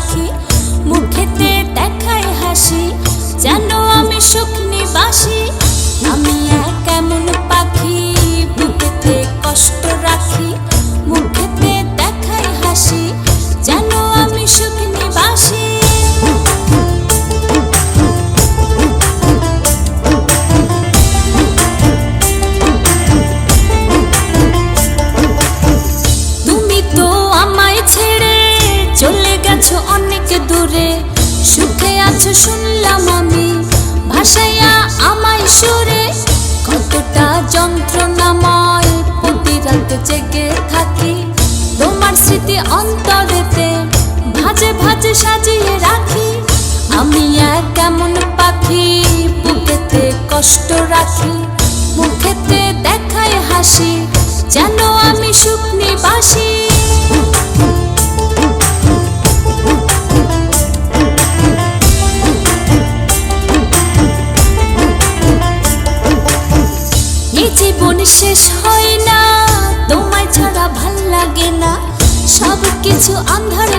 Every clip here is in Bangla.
রাখি মুখেতে দেখায় হাসি যেন আমি সুখ নিবাসী। আমি এক পাখি? অনেক দূরে, সুখে আছো শুনলাম আমি। ভাসাইয়া আমায় সুরে, কতটা যন্ত্রণাময়। প্রতি রাত জেগে থাকি তোমার স্মৃতি অন্তরেতে। ভাজে ভাজে সাজিয়ে রাখি। আমি এক কেমন পাখি, বুকেতে কষ্ট রাখি। এই জীবন শেষ হয় না। তোমায় ছাড়া ভালো লাগে না। সব কিছু আন্ধার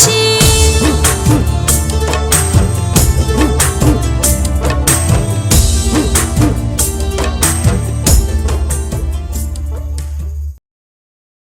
sim.